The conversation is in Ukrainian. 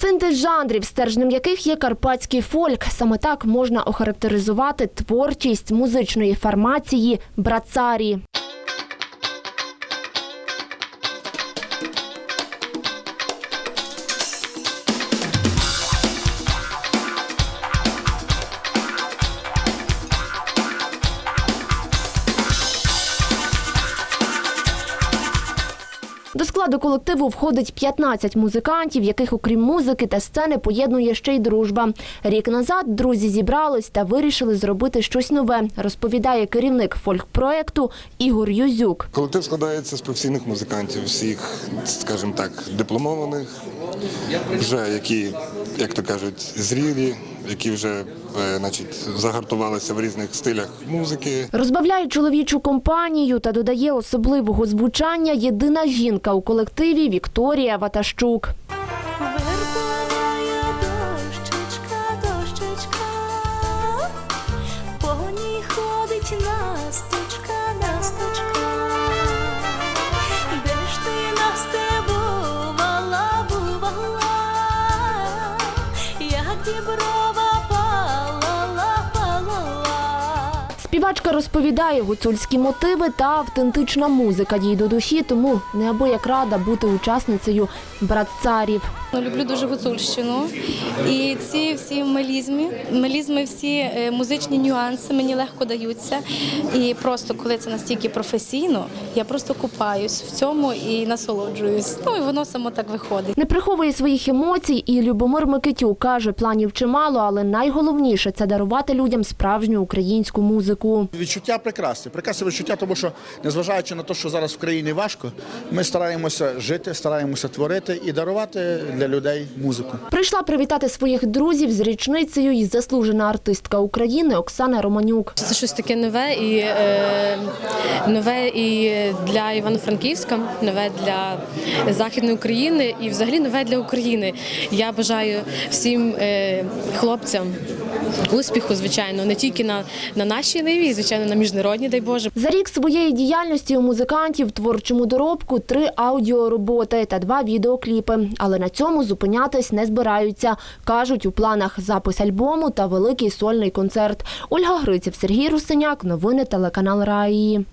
Синтез жанрів, стержнем яких є карпатський фольк. Саме так можна охарактеризувати творчість музичної формації Брацарі. До складу колективу входить 15 музикантів, яких, окрім музики та сцени, поєднує ще й дружба. Рік назад друзі зібрались та вирішили зробити щось нове, розповідає керівник фольк-проекту Ігор Юзюк. Колектив складається з професійних музикантів, всіх, скажімо так, дипломованих, вже які, як то кажуть, зрілі, які вже е, значить, загартувалися в різних стилях музики. Розбавляє чоловічу компанію та додає особливого звучання єдина жінка у колективі Вікторія Ватащук. Вербовая Співачка розповідає гуцульські мотиви та автентична музика їй до душі, тому неабияк рада бути учасницею братцарів. Ну, Люблю дуже гуцульщину. І ці всі мелізми, мелізми, всі е, музичні нюанси мені легко даються. І просто коли це настільки професійно, я просто купаюсь в цьому і насолоджуюсь. Ну і воно само так виходить. Не приховує своїх емоцій і Любомир Микитюк каже, планів чимало, але найголовніше це дарувати людям справжню українську музику. Відчуття прекрасне. Прекрасне відчуття, тому що незважаючи на те, що зараз в країні важко, ми стараємося жити, стараємося творити і дарувати для людей музику. Прийшла привітати своїх друзів з річницею і заслужена артистка України Оксана Романюк. Це щось таке нове і е, нове і для Івано-Франківська, нове для Західної України і взагалі нове для України. Я бажаю всім е, хлопцям успіху, звичайно, не тільки на, на нашій ниві, звичайно, на міжнародній, дай Боже. За рік своєї діяльності у музикантів в творчому доробку три аудіороботи та два відеокліпи. Але на цьому зупинятись не збираються. Кажуть, у планах запис альбому та великий сольний концерт. Ольга Гриців, Сергій Русиняк. Новини телеканал Раї.